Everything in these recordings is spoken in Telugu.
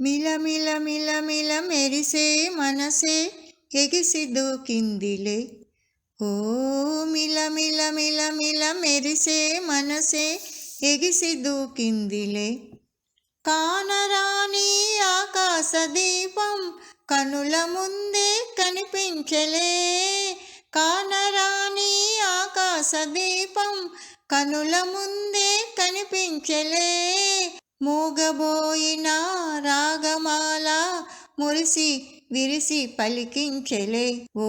మిల మిల మిల మిల మెరిసే మనసే ఎగిసి దూకిందిలే. ఓ మిల మిల మిల మిల మెరిసే మనసే ఎగిసి దూకిందిలే. కానరాని ఆకాశ దీపం కనుల ముందే కనిపించలే. కానరాని ఆకాశ దీపం కనుల ముందే కనిపించలే. మూగబోయిన మురిసి విరిసి పలికించలే. ఓ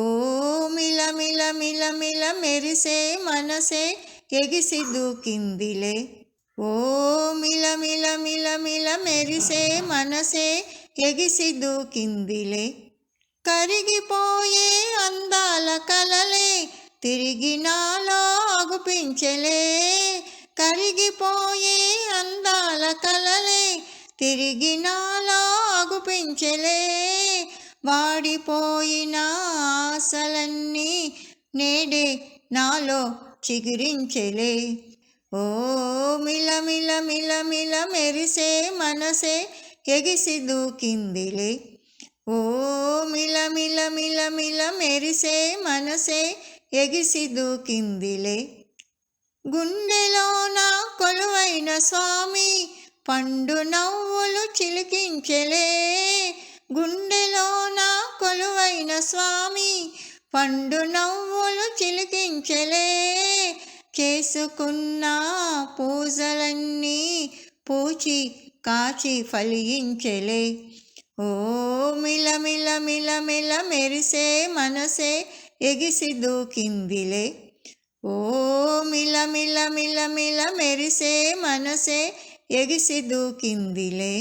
మిల మిల మిల మిల మెరిసే మనసే ఎగిసి దూకిందిలే. ఓ మిల మిల మిల మిల మెరిసే మనసే ఎగిసి దూకిందిలే. కరిగిపోయే అందాల కలలే తిరిగి నాలో అగుపించలే. కరిగిపోయే అందాల కలలే తిరిగి నాలో అగుపించలే వాడిపోయిన ఆశలన్నీ నేడే నాలో చిగురించలే. ఓ మిల మిల మిల మిల మెరిసే మనసే ఎగిసి దూకిందిలే. ఓ మిల మిల మిల మిల మెరిసే మనసే ఎగిసి దూకిందిలే. గుండెలోన కొలువైన స్వామి పండు నవ్వులు చిలికించలే. గుండెలోన కొలువైన స్వామి పండు నవ్వులు చిలికించలే. చేసుకున్న పూజలన్నీ పూచి కాచి ఫలిగించలే ఓ మిల మిల మిల మిల మెరిసే మనసే ఎగిసి దూకిందిలే. ఓ మిల మిల మిల మిల మెరిసే మనసే ఎగిసి దూకిందిలే